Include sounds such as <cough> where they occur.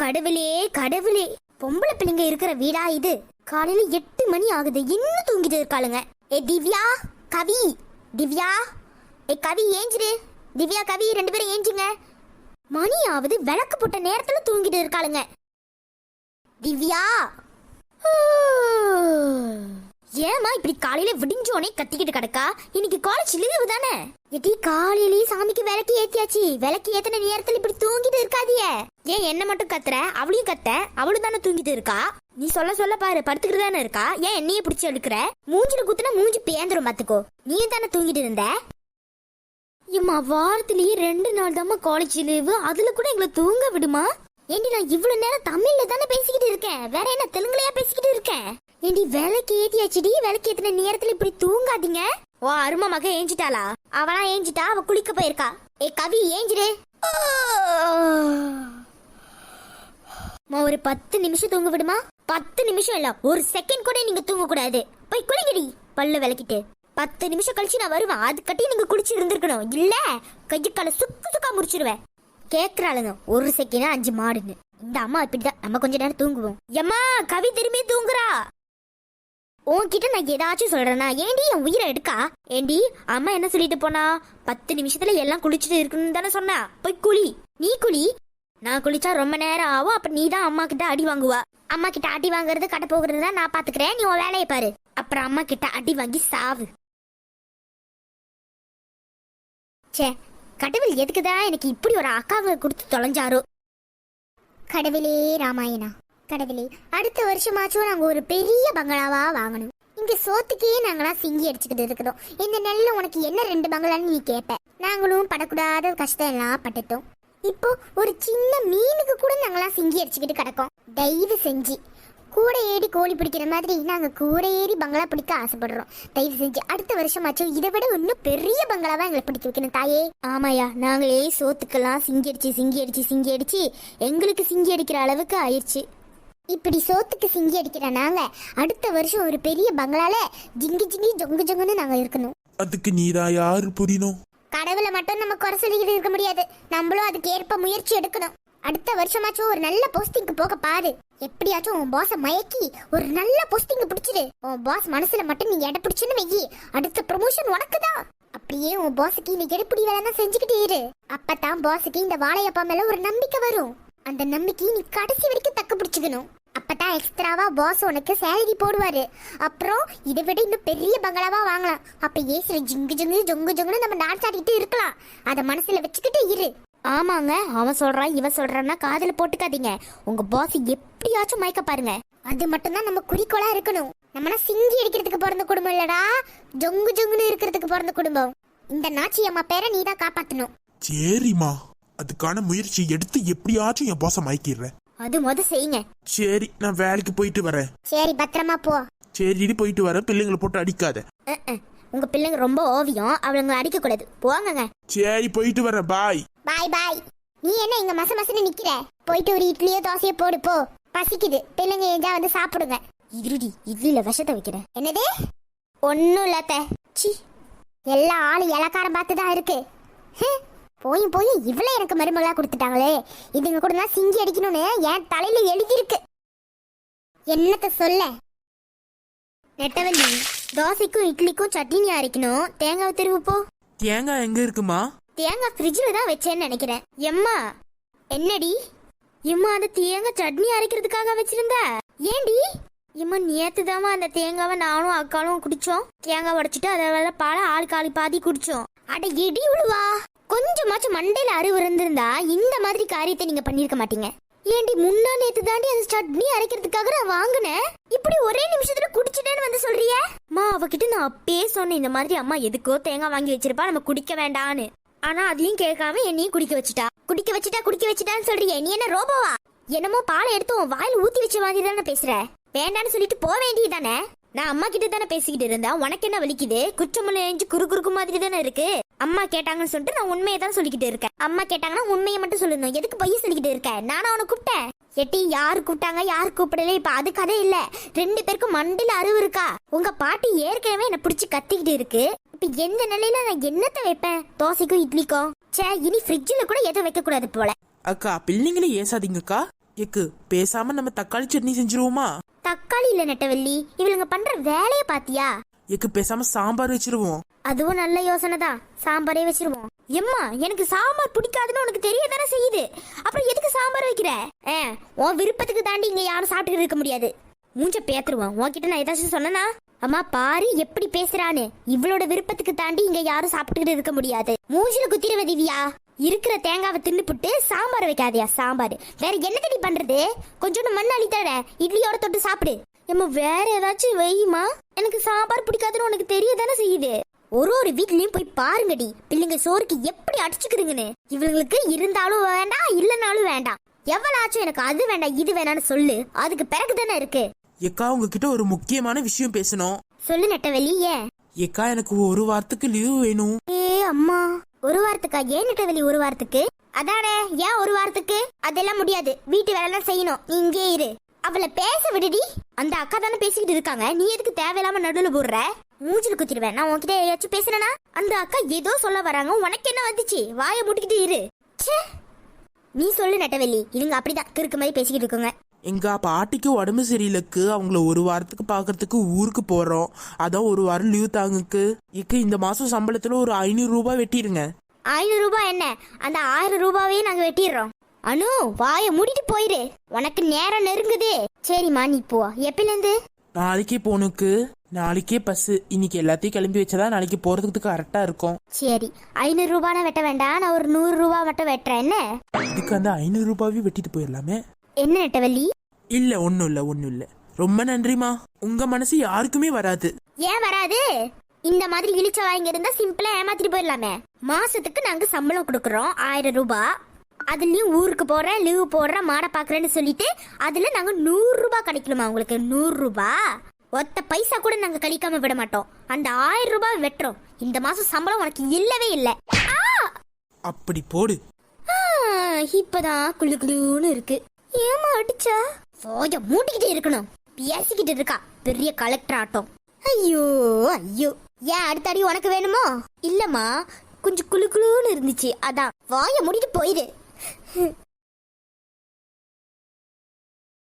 கடவுளே கடவுளே. பொம்பளை பிள்ளைங்க இருக்கிற வீடா இது? காலையில எட்டு மணி ஆகுது. இன்னும் தூங்கிட்டு இருக்காளுங்க. ஏ திவ்யா கவி. திவ்யா. ஏ கவி ஏஞ்சிரு. திவ்யா கவி ரெண்டு பேரும் ஏஞ்சுங்க. மணி ஆகுது விளக்கு போட்ட நேரத்துல தூங்கிட்டு இருக்காளுங்க. திவ்யா. ஏமா இப்படி காலையில விடிஞ்சோனே கத்திக்கிட்டு கிடக்கா? இன்னைக்கு காலேஜ் லீவு தானே? எட்டி காலையிலேயே சாமிக்கு விளக்கு ஏத்தியாச்சு. விளக்கு ஏத்தன நேரத்துல இப்படி தூங்கிட்டு இருக்காதியே ஏன் என்ன மட்டும் கத்துற? அவளையும் கத்த. அவளும் தானே தூங்கிட்டு இருக்கா? நீ சொல்ல சொல்ல பாரு படுத்துக்கிட்டு தானே இருக்கா? ஏன் என்னைய பிடிச்சி எடுக்கிற மூஞ்சில குத்துனா மூஞ்சி பேந்துரும் பாத்துக்கோ. நீ தானே தூங்கிட்டு இருந்த? இம்மா வாரத்திலேயே ரெண்டு நாள் தாம்மா காலேஜ் லீவு அதுல கூட எங்களை தூங்க விடுமா? ஏண்டி நான் இவ்வளவு நேரம் தமிழ்ல தானே பேசிக்கிட்டு இருக்கேன். வேற என்ன தெலுங்குலயா பேசிக்கிட்டு இருக்கேன்? ஏண்டி விளக்கு ஏத்தியாச்சுடி? விளக்கு ஏத்தின நேரத்துல இப்படி தூங்காதீங்க. ஓ அருமா மக ஏஞ்சிட்டாளா? அவனா ஏஞ்சிட்டா அவ குளிக்க போயிருக்கா. ஏ கவி ஏஞ்சிரு. அம்மா, ஒரு பத்து நிமிஷம் தூங்க விடுமா? பத்து நிமிஷம் இல்ல ஒரு செகண்ட் கூட நீங்க தூங்க கூடாது போய் குளிங்கடி பல்லு விளக்கிட்டு. பத்து நிமிஷம் கழிச்சு நான் வருவேன். அதுக்கட்டி நீங்க குளிச்சு இருந்திருக்கணும். இல்ல கையை சுக்கு சுக்கா முடிச்சிருவேன் கேக்குறாளுங்க ஒரு செகண்ட் அஞ்சு மாடுன்னு. இந்த அம்மா இப்படிதான் நம்ம கொஞ்ச நேரம் தூங்குவோம். எம்மா கவி திரும்பி தூங்குறா. உன்கிட்ட நான் ஏதாச்சும் சொல்றேன்னா ஏண்டி என் உயிரை எடுக்கா? ஏண்டி அம்மா என்ன சொல்லிட்டு போனா? பத்து நிமிஷத்துல எல்லாம் குளிச்சுட்டு இருக்கணும்னு தானே சொன்னா. போய் குளி. நீ குளி. நான் குளிச்சா ரொம்ப நேரம் ஆகும். அப்ப நீ தான் அம்மா கிட்ட அடி வாங்குவா. அம்மா கிட்ட அடி வாங்குறது கடை போகிறது தான் நான் பாத்துக்கிறேன். நீ உன் வேலையை பாரு. அப்புறம் அம்மா கிட்ட அடி வாங்கி சாவு. ச்சே கடவுள் எதுக்குதான் எனக்கு இப்படி ஒரு அக்காவை கொடுத்து தொலைஞ்சாரோ? கடவுளே ராமாயணா கடவுளே அடுத்த வருஷமாச்சும் நாங்க ஒரு பெரிய பங்களாவா வாங்கணும். இங்க சோத்துக்கே நாங்களாம் சிங்கி அடிச்சுக்கிட்டு இருக்கிறோம். இந்த நெல்ல உனக்கு என்ன ரெண்டு பங்களான்னு நீ கேட்ப நாங்களும் படக்கூடாத கஷ்டம் எல்லாம் பட்டுட்டோம். இப்போ ஒரு சின்ன மீனுக்கு கூட நாங்களாம் சிங்கி அடிச்சுக்கிட்டு கிடக்கோம். தயவு செஞ்சு. கூட ஏறி கோழி பிடிக்கிற மாதிரி நாங்க கூட ஏறி பங்களா பிடிக்க ஆசைப்படுறோம். தயவு செஞ்சு அடுத்த வருஷமாச்சும் இதை விட இன்னும் பெரிய பங்களாவா எங்களை பிடிக்க வைக்கணும் தாயே. ஆமாயா நாங்களே சோத்துக்கெல்லாம் சிங்கி அடிச்சு சிங்கி அடிச்சு சிங்கி அடிச்சு எங்களுக்கு சிங்கி அடிக்கிற அளவுக்கு ஆயிடுச்சு இப்படி சோத்துக்கு சிங்கி அடிக்கிற நாங்க அடுத்த வருஷம் ஒரு பெரிய பங்களால ஜிங்கி ஜிங்கி ஜொங்கு ஜொங்குன்னு நாங்க இருக்கணும். அதுக்கு நீதான் யாரு புரியணும் கடவுளை மட்டும் நம்ம குறை சொல்லிக்கிட்டு இருக்க முடியாது. நம்மளும் அதுக்கு ஏற்ப முயற்சி எடுக்கணும். அடுத்த வருஷமாச்சும் ஒரு நல்ல போஸ்டிங்க்கு போக பாரு. எப்படியாச்சும் உன் பாஸ மயக்கி ஒரு நல்ல போஸ்டிங் பிடிச்சிரு. உன் பாஸ் மனசுல மட்டும் நீ எடை பிடிச்சுன்னு வெயி. அடுத்த ப்ரமோஷன் உனக்கு தான் அப்படியே உன் பாஸுக்கு நீ எடுப்படி வேலை தான் செஞ்சுக்கிட்டே இரு. அப்பதான் பாஸுக்கு இந்த வாழையப்பா மேல ஒரு நம்பிக்கை வரும். அந்த நம்பிக்கையை நீ கடைசி வரைக்கும் தக்க பிடிச்சுக்கணும். அப்பதான் எக்ஸ்ட்ராவா பாஸ் உனக்கு சேலரி போடுவாரு. அப்புறம் இதை விட இன்னும் பெரிய பங்களாவா வாங்கலாம். அப்ப ஏசுற ஜிங்கு ஜிங்கு ஜொங்கு ஜொங்குன்னு நம்ம டான்ஸ் ஆடிட்டு இருக்கலாம். அத மனசுல வச்சுக்கிட்டு இரு. ஆமாங்க அவன் சொல்றான் இவன் சொல்றான்னா காதுல போட்டுக்காதீங்க. உங்க பாஸ் எப்படியாச்சும் மயக்க பாருங்க. அது மட்டும்தான் நம்ம குறிக்கோளா இருக்கணும். நம்மனா சிங்கி அடிக்கிறதுக்கு பிறந்த குடும்பம் இல்லடா. ஜொங்கு ஜொங்குன்னு இருக்கிறதுக்கு பிறந்த குடும்பம். இந்த நாச்சி அம்மா பேரை நீ தான் காப்பாத்தணும். சரிம்மா. அதுக்கான முயற்சி எடுத்து எப்படியாச்சும் என் பாச மயக்கிடுறேன் அது முத செய்யுங்க. சரி நான் வேலைக்கு போயிட்டு வரேன். சரி பத்திரமா போ. சரி போயிட்டு வரேன். பிள்ளைங்களை போட்டு அடிக்காத. அஹ், அஹ். உங்க பிள்ளைங்க ரொம்ப ஓவியம். அவளுங்க அடிக்க கூடாது போங்கங்க. சரி போயிட்டு வரேன். பாய். பாய் பாய். நீ என்ன இங்க மச மசன்னு நிக்கிற? போயிட்டு ஒரு இட்லியோ தோசையோ போடு போ. பசிக்குது. பிள்ளைங்க ஏஞ்சா வந்து சாப்பிடுங்க. இருடி இட்லியில விஷத்தை வைக்கிறேன். என்னது? ஒன்னும் இல்லாத்த சி எல்லா ஆளு இலக்காரம் பார்த்து தான் இருக்கு. ஹம், போய் போய் இவ்வளவு எனக்கு மருமகளா கொடுத்துட்டாங்களே. இதுங்க கூட நான் சிங்கி அடிக்கணும்னு என் தலையில எழுதியிருக்கு. என்னத்த சொல்ல? நெட்டவள்ளி தோசைக்கும் இட்லிக்கும் சட்னி அரைக்கணும். தேங்காய் திருவு போ. தேங்காய் எங்க இருக்குமா? தேங்காய் ஃப்ரிட்ஜில் தான் வச்சேன்னு நினைக்கிறேன். எம்மா என்னடி? எம்மா அந்த தேங்காய் சட்னி அரைக்கிறதுக்காக வச்சிருந்த? ஏண்டி? எம்மா நேத்து தாமா அந்த தேங்காவை நானும் அக்காலும் குடிச்சோம். தேங்காய் உடைச்சிட்டு அதை வேலை பாலை ஆளுக்கு ஆளு பாதி குடிச்சோம். அட இடி உழுவா. கொஞ்சமாச்சும் மண்டையில அறிவு இருந்திருந்தா இந்த மாதிரி காரியத்தை நீங்க பண்ணிருக்க மாட்டீங்க. ஏண்டி முன்னா நேத்து தாண்டி அந்த சட்னி அரைக்கிறதுக்காக நான் வாங்கினேன் இப்படி ஒரே நிமிஷத்துல குடிச்சிட்டேன்னு வந்து சொல்றிய? அம்மா அவகிட்ட நான் அப்பயே சொன்னேன் இந்த மாதிரி அம்மா எதுக்கோ தேங்காய் வாங்கி வச்சிருப்பா நம்ம குடிக்க வேண்டான்னு. ஆனா அதையும் கேட்காம என்னையும் குடிக்க வச்சுட்டா. குடிக்க வச்சுட்டா குடிக்க வச்சுட்டான்னு சொல்றிய நீ என்ன ரோபோவா? என்னமோ பாலை எடுத்து உன் வாயில் ஊத்தி வச்ச மாதிரி தானே பேசுற? வேண்டான்னு சொல்லிட்டு போக வேண்டியதானே நான் அம்மா கிட்ட தானே பேசிக்கிட்டு இருந்தா உனக்கு என்ன வலிக்குது? குற்றமுள்ள குறு குறுக்கு மாதிரி தானே இருக்கு? அம்மா கேட்டாங்கன்னு சொல்லிட்டு நான் உண்மையை தான் சொல்லிக்கிட்டு இருக்கேன். அம்மா கேட்டாங்கன்னா உண்மையை மட்டும் சொல்லணும். எதுக்கு பொய் சொல்லிக்கிட்டு இருக்க? நானா உனக்கு கூப்பிட்டேன். எட்டி யாரு கூப்பிட்டாங்க? யாரு கூப்பிடல இப்ப அது கதை இல்ல. ரெண்டு பேருக்கும் மண்டில அறிவு இருக்கா? உங்க பாட்டி ஏற்கனவே என்ன பிடிச்சு கத்திக்கிட்டு இருக்கு. இப்ப எந்த நிலையில நான் என்னத்த வைப்பேன்? தோசைக்கும் இட்லிக்கும் ச்சே இனி ஃப்ரிட்ஜில் கூட எதுவும் வைக்க கூடாது போல. அக்கா பிள்ளைங்களே ஏசாதீங்கக்கா எக்கு பேசாம நம்ம தக்காளி சட்னி செஞ்சிருவோமா? தக்காளி இல்ல நெட்டவள்ளி. இவளுங்க பண்ற வேலைய பாத்தியா? எக்கு பேசாம சாம்பார் வச்சிருவோம். அதுவும் நல்ல யோசனை தான். சாம்பாரே வச்சிருவோம். எம்மா எனக்கு சாம்பார் பிடிக்காதுன்னு உனக்கு தெரிய தானே செய்யுது? அப்புறம் எதுக்கு சாம்பார் வைக்கிற? ஏ உன் விருப்பத்துக்கு தாண்டி இங்க யாரும் சாப்பிட்டுக்கிட்டு இருக்க முடியாது. மூஞ்ச பேத்துருவான் உன்கிட்ட நான் ஏதாச்சும் சொன்னனா? அம்மா பாரு எப்படி பேசுறான்னு. இவளோட விருப்பத்துக்கு தாண்டி இங்க யாரும் சாப்பிட்டுக்கிட்டு இருக்க முடியாது. மூஞ்சில குத்திரவ திவ்யா. இருக்கிற தேங்காவை தின்னுப்புட்டு சாம்பார் வைக்காதியா சாம்பார். வேற என்ன தடி பண்றது? கொஞ்சோண்டு மண் அழித்தட இட்லியோட தொட்டு சாப்பிடு. எம்மா வேற ஏதாச்சும் வையுமா? எனக்கு சாம்பார் பிடிக்காதுன்னு உனக்கு தெரிய தானே செய்யுது? ஒரு ஒரு வீட்லயும் போய் பாருங்கடி. பிள்ளைங்க சோறுக்கு எப்படி அடிச்சுக்குதுங்கன்னு. இவங்களுக்கு இருந்தாலும் வேண்டாம் இல்லைனாலும் வேண்டாம். எவ்வளவு ஆச்சும் எனக்கு அது வேண்டாம் இது வேணாம்னு சொல்லு. அதுக்கு பிறகு தானே இருக்கு. எக்கா உங்ககிட்ட ஒரு முக்கியமான விஷயம் பேசணும். சொல்லு நெட்டவெளி ஏன் எக்கா எனக்கு ஒரு வாரத்துக்கு லீவு வேணும். ஏ அம்மா. ஒரு வாரத்துக்கா? ஏன் நெட்டவெளி ஒரு வாரத்துக்கு? அதானே ஏன் ஒரு வாரத்துக்கு? அதெல்லாம் முடியாது. வீட்டு வேலைலாம் செய்யணும். நீ இங்கே இரு. அவளை பேச விடுடி. அந்த அக்கா தானே பேசிக்கிட்டு இருக்காங்க. நீ எதுக்கு தேவையில்லாம நடுவில் போடுற? மூஞ்சில் குத்திடுவேன். நான் உன்கிட்ட ஏதாச்சும் பேசுனேனா அந்த அக்கா ஏதோ சொல்ல வராங்க. உனக்கு என்ன வந்துச்சு? வாயை மூட்டிக்கிட்டு இரு. நீ சொல்லு நெட்டவெளி. இதுங்க அப்படிதான். கிறுக்கு மாதிரி பேசிக்கிட்டு இருக்குங்க எங்க பாட்டிக்கு உடம்பு சரியில்லைக்கு. அவங்கள ஒரு வாரத்துக்கு பாக்குறதுக்கு ஊருக்கு போறோம். அதான் ஒரு வாரம் லீவ் தாங்குக்கு. எக்கு இந்த மாசம் சம்பளத்துல ஒரு ஐநூறு ரூபாய் வெட்டிருங்க. ஐநூறு ரூபாய் என்ன? அந்த ஆயிரம் ரூபாவே நாங்க வெட்டிடுறோம். அனு வாயை மூடிட்டு போயிரு. உனக்கு நேரம் நெருங்குது. சரிம்மா நீ போ. எப்பிலேருந்து நாளைக்கே போனுக்கு நாளைக்கே பஸ் இன்னைக்கு எல்லாத்தையும் கிளம்பி வச்சதா நாளைக்கு போறதுக்கு கரெக்டா இருக்கும். சரி ஐநூறு ரூபாய் வெட்ட வேண்டாம். நான் ஒரு நூறு ரூபாய் மட்டும் வெட்டுறேன். என்ன? இதுக்கு அந்த ஐநூறு ரூபாயும் வெட்டிட்டு போயிடலாமே. என்ன நெட்டவள்ளி இல்ல ஒண்ணும் இல்ல ஒண்ணும் இல்ல. ரொம்ப நன்றிமா உங்க மனசு யாருக்குமே வராது. ஏன் வராது? இந்த மாதிரி இழிச்ச வாங்கி இருந்தா சிம்பிளா ஏமாத்திட்டு போயிடலாமே. மாசத்துக்கு நாங்க சம்பளம் கொடுக்கறோம் ஆயிரம் ரூபாய் அதுலயும் ஊருக்கு போறேன் லீவு போடுறேன் மாடை பாக்குறேன்னு சொல்லிட்டு அதுல நாங்க நூறு ரூபாய் கிடைக்கணுமா உங்களுக்கு? நூறு ரூபாய் ஒத்த பைசா கூட நாங்க கழிக்காம விட மாட்டோம். அந்த ஆயிரம் ரூபாய் வெட்டுறோம். இந்த மாசம் சம்பளம் உனக்கு இல்லவே இல்லை. அப்படி போடு. இப்பதான் குளு குளுன்னு இருக்கு. ஏமா அடிச்சா? போய மூட்டிக்கிட்டே இருக்கணும். பேசிக்கிட்டு இருக்கா. பெரிய கலெக்டர் ஆட்டம். ஐயோ ஐயோ. ஏன் அடுத்த அடி உனக்கு வேணுமோ? இல்லம்மா கொஞ்சம் குளு குளுன்னு இருந்துச்சு. அதான் வாய மூடிட்டு போயிரு. 哼 <laughs>